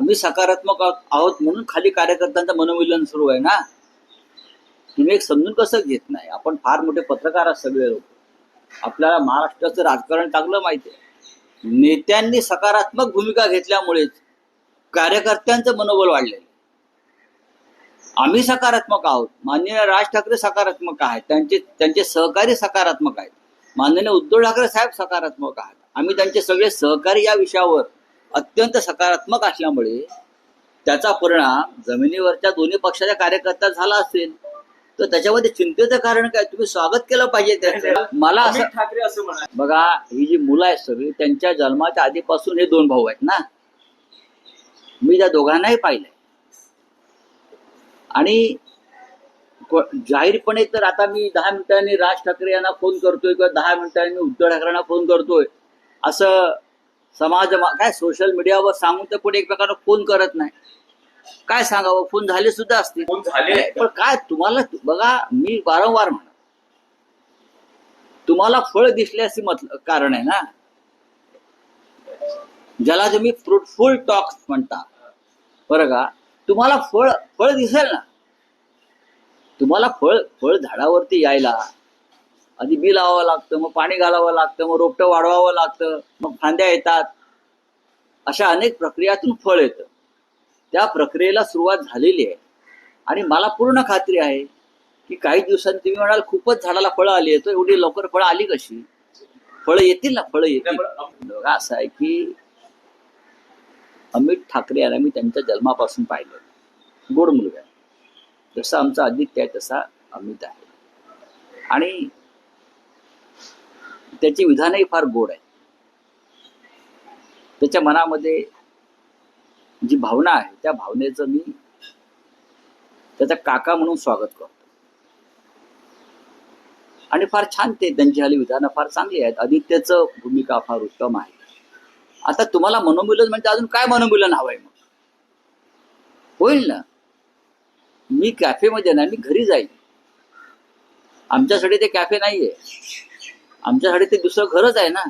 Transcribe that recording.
आम्ही सकारात्मक आहोत आहोत म्हणून खाली कार्यकर्त्यांचं मनोविलन सुरू आहे ना. तुम्ही एक समजून कसं घेत नाही? आपण फार मोठे पत्रकार आहात सगळे लोक. आपल्याला महाराष्ट्राचं राजकारण चांगलं माहिती आहे. नेत्यांनी सकारात्मक भूमिका घेतल्यामुळेच कार्यकर्त्यांचं मनोबल वाढलेलं आम्ही सकारात्मक आहोत. माननीय राज ठाकरे सकारात्मक आहेत. त्यांचे त्यांचे सहकारी सकारात्मक आहेत. माननीय उद्धव ठाकरे साहेब सकारात्मक आहेत. आम्ही त्यांचे सगळे सहकारी या विषयावर अत्यंत सकारात्मक असल्यामुळे त्याचा परिणाम जमिनीवरच्या दोन्ही पक्षाच्या कार्यकर्त्यात झाला असेल तर त्याच्यामध्ये चिंतेचं कारण काय? तुम्ही स्वागत केलं पाहिजे त्याचं. मला असं ठाकरे असं म्हणाले. बघा ही जी मुलं आहेत सगळी त्यांच्या जन्माच्या आधीपासून हे दोन भाऊ आहेत ना? मी त्या दोघांनाही पाहिलंय. आणि जाहीरपणे तर आता मी दहा मिनिटांनी राज ठाकरे यांना फोन करतोय किंवा दहा मिनिटांनी उद्धव ठाकरेंना फोन करतोय असं समाज काय सोशल मीडियावर सांगून तर पुढे एकमेकांना फोन करत नाही. काय सांगावं? फोन झाले सुद्धा असतील. फोन झाले. पण काय तुम्हाला बघा मी वारंवार म्हणा तुम्हाला फळ दिसल्याचे मत कारण आहे ना. ज्याला तुम्ही फ्रुटफुल टॉक्स म्हणता. बरं का? तुम्हाला फळ फळ दिसेल ना. तुम्हाला फळ फळ झाडावरती यायला. आधी बी लावावं लागतं मग पाणी घालावं लागतं मग रोपटं वाढवावं लागतं मग फांद्या येतात. अशा अनेक प्रक्रियातून फळ येतं. त्या प्रक्रियेला सुरुवात झालेली आहे. आणि मला पूर्ण खात्री आहे की काही दिवसांनी तुम्ही म्हणाल खूपच झाडाला फळं आली तर एवढी लवकर फळं आली कशी? फळं येतील ना फळं येतील. असं आहे की अमित ठाकरे यांना मी त्यांच्या जन्मापासून पाहिलं. गोड मुलगा जसा आमचा आदित्य आहे तसा अमित आहे. आणि त्याची विधानही फार गोड आहे. त्याच्या मनामध्ये जी भावना आहे त्या भावनेचं मी त्याचा काका म्हणून स्वागत करतो. आणि फार छान ते त्यांची हल्ली विधानं फार चांगली आहेत. आदित्यचं भूमिका फार उत्तम आहे. आता तुम्हाला मनोमिलन म्हणजे अजून काय मनोमिलन हवंय मग? होईल ना? मी कॅफेमध्ये ना मी घरी जाईल आमच्यासाठी ते कॅफे नाहीये. आमच्यासाठी ते दुसरं घरच आहे ना